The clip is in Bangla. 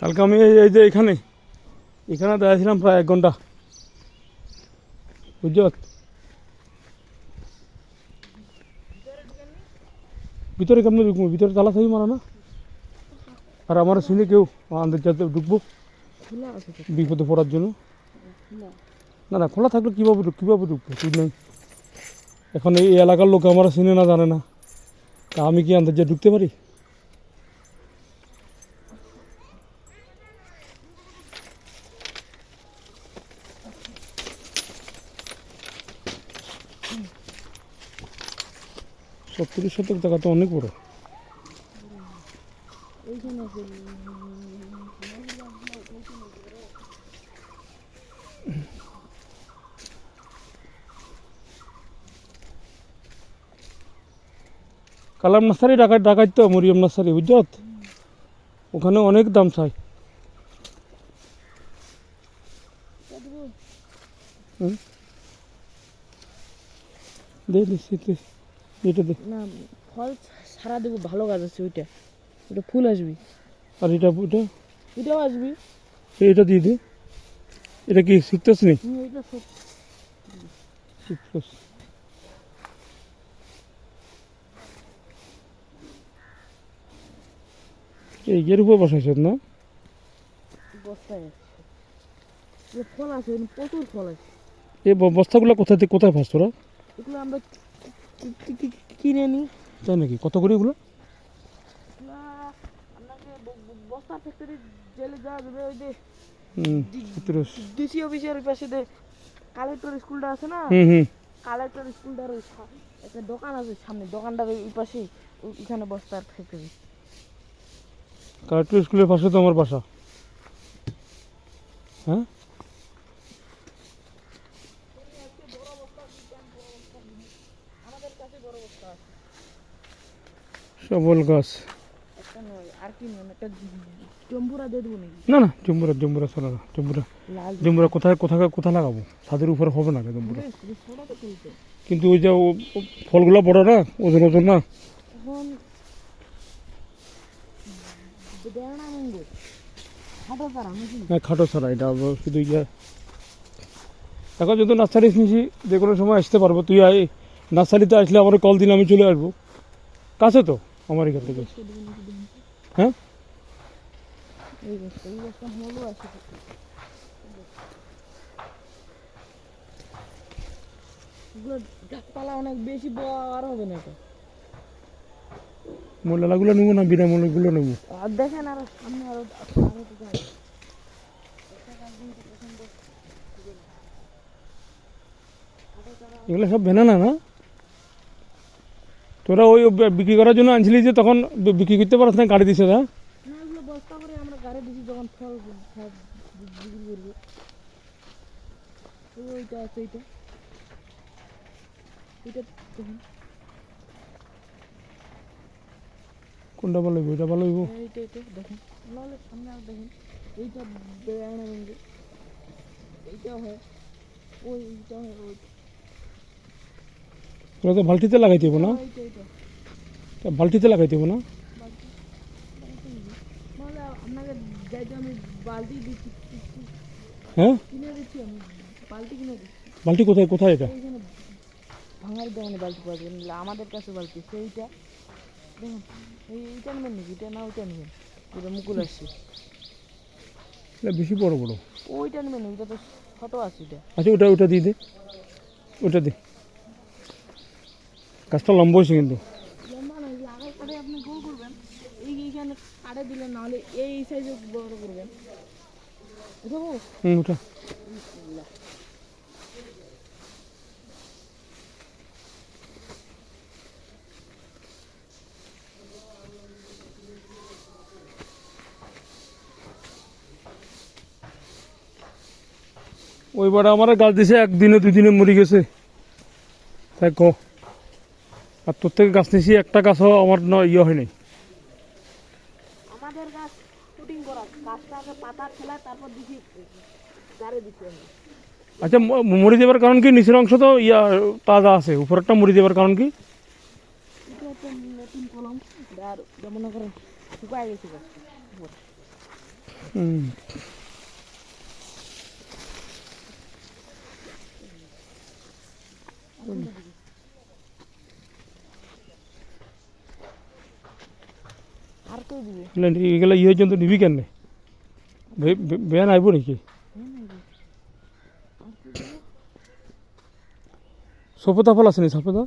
কালকে আমি এই যে এখানে এখানে দাঁড়িয়েছিলাম প্রায় এক ঘণ্টা। বুঝছ ভিতরে কেমন ঢুকবো? ভিতরে তালা থাকি মারা না? আর আমার শুনে কেউ আন্তর্জাতিক ঢুকবো? খোলা বিপদে পড়ার জন্য? না না খোলা থাকলে কীভাবে ঢুক কীভাবে ঢুকবো? ঠিক নেই। এখন এই এলাকার লোক আমার চিনে না জানে না। তা আমি কি আন্তর্জাতিক ঢুকতে পারি? সত্তর শতক টাকা তো অনেক বড়। কালাম নার্সারি ডাকাত ডাকাত তো মরিয়ম নার্সারি বুঝত ওখানে অনেক দাম চাই? দে দে। শীত এটা দে। না ফল সারা দেবো ভালো গাছ আছে ওইটা। ওটা ফুল আসবি। আর এটা এটা? এটাও আসবি। এটা দিয়ে দে। এটা কি শিখতেছ নি শিখতেছ এই এর উপর বসাইছ না? বস্তায় ফল আছে প্রচুর ফল আছে। এই বস্তাগুলো কোথায় কোথায় ফাস তোরা এগুলো আমরা কিনে নিই তাই নাকি? কত করে এগুলো? বস্তা ফ্যাক্টরি জেলে যাওয়া যাবে ওই যে ডিসি অফিসের পাশে যে কালেক্টর স্কুলটা আছে না? কালেক্টর স্কুলটার ওই একটা দোকান আছে সামনে। দোকানটার ওই পাশেই ওইখানে বস্তার ফ্যাক্টরি কালেক্টর স্কুলের পাশে তো আমার বাসা। হ্যাঁ? সবল গাছ। না না জম্বুরা জম্বুরা চলে না জম্বুরা। জম্বুরা কোথায় কোথায় কোথায় লাগাবো? ছাদের উপরে হবে না জম্বুরা। কিন্তু ওই যে ফলগুলো বড় না ওজন ওজন না? হ্যাঁ খাটো ছাড়া এটা শুধু ইয়ে। এখন যদি নার্সারি শুনছি যে কোনো সময় আসতে পারব। তুই আয়। নার্সারিতে আসলে আমার কল দিলে আমি চলে আসব। কাছে তো আমার এখান থেকে। হ্যাঁ? অনেক বেশি বড় হবে না নেব না বিনা নেব? আর দেখেন আরও সামনে। এগুলো সব বেনানা না? তোরা ওই বিক্রি করার জন্য আনছিলি যে তখন বিক্রি করতে পারছ না গাড়ি দিছে না না ওইটা কোনটা ভালো হইব এটা ভালো হইব? এইটা এইটা নাহলে সামনে আর দেখুন এইটা এইটা হয় ওই এইটা হয় ওই তোরা তো বালতিতে লাগাইতে হইব না? বালতিতে লাগাইতে হইব না? হ্যাঁ? বালতি কোথায় কোথায় এটা? ভাঙার দোকানে বালতি পাওয়া যাবে আমাদের কাছে বালতি সেইটা দেখুন এই এইটা নেবেন নাকি? এটা না ওইটা নেবেন? যেটা মুকুল আসছে। এটা বেশি বড় বড়। ওইটা নেবেন ওইটা তো ছোট আছে এটা। আচ্ছা ওটা ওটা দিয়ে দে। ওটা দে। গাছটা লম্বা হয়েছে কিন্তু। ওইবার আমার গাছ দিছে একদিনে দুদিনে মরি গেছে। দেখো আর তোর থেকে গাছ নিয়েছি একটা গাছও আমার না ইয়ে হয় নাই আমাদের গাছ শুটিং করা গাছটা পাতা ফেলায় তারপর দিছি গাড়ি দিচ্ছি আচ্ছা মরে যাবার কারণ কি? নিচের অংশ তো ইয়া তাজা আছে উপরেরটা মরে যাবার কারণ কি? নতুন কলম আর যেমন করেন শুকায় গেছে গাছটা হুম। আর কেউ দিবে তাহলে এগুলো ইয়ে জন্য নিবি কেন বেয়া আইব নাকি? সফেদা ফল আছে নি সফেদা